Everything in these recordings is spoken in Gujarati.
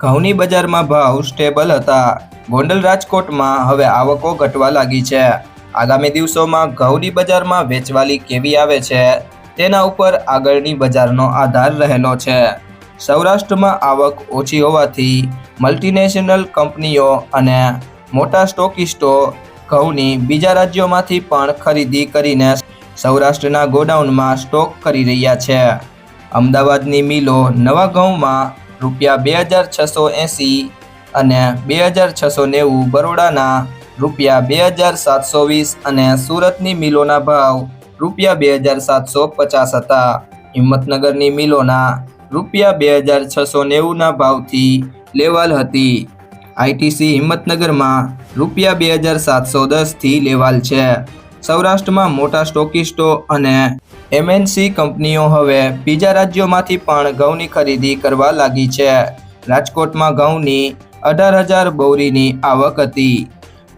ઘઉંની બજારમાં ભાવ સ્ટેબલ હતા. ગોંડલ રાજકોટમાં હવે આવકો ઘટવા લાગી છે. આગામી દિવસોમાં ઘઉંની બજારમાં વેચવાલી કેવી આવે છે? તેના ઉપર આગળની બજારનો આધાર રહેલો છે. સૌરાષ્ટ્રમાં આવક ઓછી હોવાથી મલ્ટીનેશનલ કંપનીઓ અને મોટા સ્ટોકિસ્ટો ઘઉંની બીજા રાજ્યોમાંથી પણ ખરીદી કરીને સૌરાષ્ટ્રના ગોડાઉનમાં સ્ટોક કરી રહ્યા છે. અમદાવાદની મિલો નવા ઘઉંમાં રૂપિયા બે હજાર છસો એંસી અને બે હજાર છસો નેવું બરોડાના રૂપિયા બે હજાર સાતસો વીસ અને સુરતની મિલોના ભાવ રૂપિયા બે હજાર સાતસો પચાસ હતા. હિંમતનગરની મિલોના રૂપિયા બે હજાર છસો નેવુંના ભાવથી લેવાલ હતી. આઈટીસી હિંમતનગરમાં રૂપિયા બે હજાર સાતસો દસથી લેવાલ છે. સૌરાષ્ટ્રમાં મોટા સ્ટોકિસ્ટો અને એમએનસી કંપનીઓ હવે બીજા રાજ્યોમાંથી પણ ઘઉંની ખરીદી કરવા લાગી છે. રાજકોટમાં ઘઉંની અઢાર હજાર બોરીની આવક હતી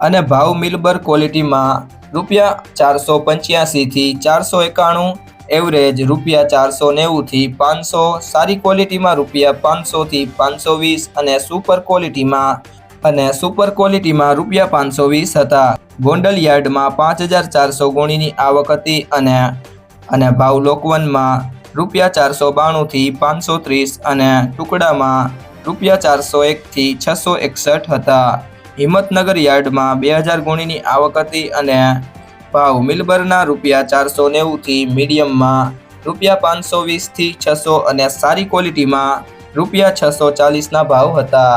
અને ભાવ મિલબર ક્વોલિટીમાં રૂપિયા ચારસો પંચ્યાસીથી ચારસો એકાણું, એવરેજ રૂપિયા ચારસો નેવુંથી પાંચસો, સારી ક્વોલિટીમાં રૂપિયા પાંચસોથી પાંચસો વીસ અને સુપર ક્વોલિટીમાં અને સુપર ક્વોલિટીમાં રૂપિયા પાંચસો વીસ હતા. ગોંડલ યાર્ડમાં પાંચ હજાર ચારસો ગુણીની આવક હતી અને અને ભાવ લોકવનમાં રૂપિયા ચારસો બાણુંથી પાંચસો ત્રીસ અને ટુકડામાં રૂપિયા ચારસો એકથી છસો એકસઠ હતા. હિંમતનગર યાર્ડમાં બે હજાર ગુણીની આવક હતી અને ભાવ મિલબરના રૂપિયા ચારસો નેવુંથી મીડિયમમાં રૂપિયા પાંચસો વીસથી છસો અને સારી ક્વોલિટીમાં રૂપિયા છસો ચાલીસના ભાવ હતા.